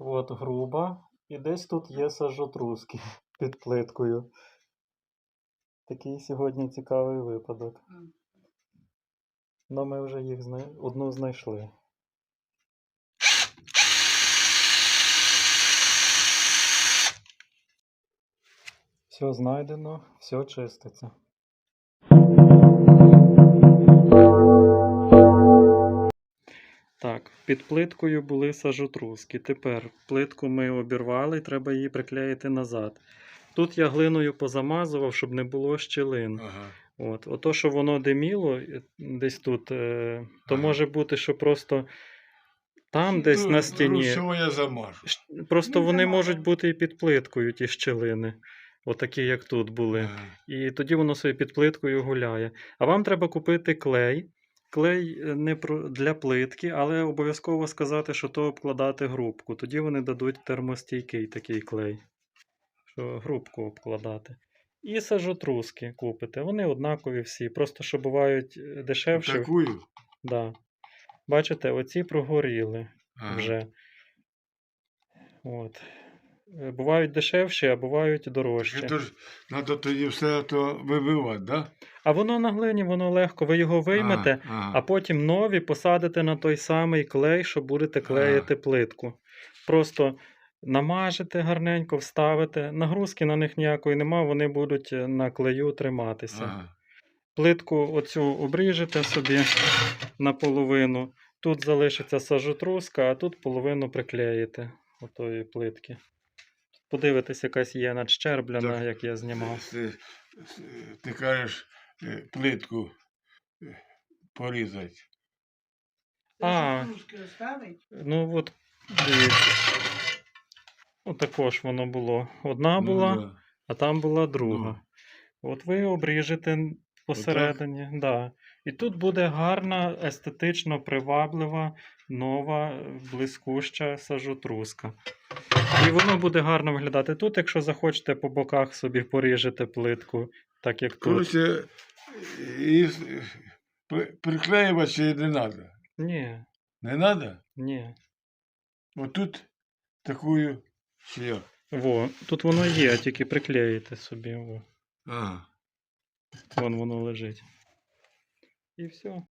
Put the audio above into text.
от груба, і десь тут є сажотруски під плиткою. Такий сьогодні цікавий випадок. Ну, ми вже їх зна... одну знайшли. Все знайдено, все чиститься. Під плиткою були сажотруски. Тепер плитку ми обірвали, треба її приклеїти назад. Тут я глиною позамазував, щоб не було щілин. Ага. От. Ото, що воно диміло е, десь тут, е, то Ага. може бути, що просто там десь Ну, на стіні. Всього я замажу. Просто Не вони замазав. можуть бути і під плиткою, ті щілини. Отакі, як тут були. Ага. І тоді воно собі під плиткою гуляє. А вам треба купити клей. Клей е, не для плитки, але обов'язково сказати, що то обкладати грубку. Тоді вони дадуть термостійкий такий клей. Що грубку обкладати. І сажотруски купите. Вони однакові всі. Просто що бувають е, дешевші. Такую. Да. Бачите, оці прогоріли Ага. вже. От. Е, Бувають дешевші, а бувають дорожчі. Це ж треба тоді все то вибивати, да? А воно на глині, воно легко. Ви його виймете, Ага, ага. а потім нові посадите на той самий клей, що будете клеїти плитку. Просто намажете гарненько, вставите. Нагрузки на них ніякої нема, вони будуть е, на клею триматися. Ага. Плитку оцю обріжете собі наполовину. Тут залишиться сажотруска, а тут половину приклеїте отої плитки. Подивитись, якась є надщербляна, Так. як я знімав. Ти, ти кажеш е, плитку е, порізати. А. Ну от, дивіться. Отакож воно було. Одна була, Ну, да. а там була друга. Ну. От ви обріжете посередині. Да. І тут буде гарна, естетично приваблива, нова, блискуща сажотруска. І воно буде гарно виглядати. Тут, якщо захочете по боках собі поріжете плитку, так як тут. Коротше, і приклеювати не треба. Ні, Не треба? ні. Отут як. Во, тут воно є, тільки приклеїте собі. Во. Ага. Вон воно лежить. І все.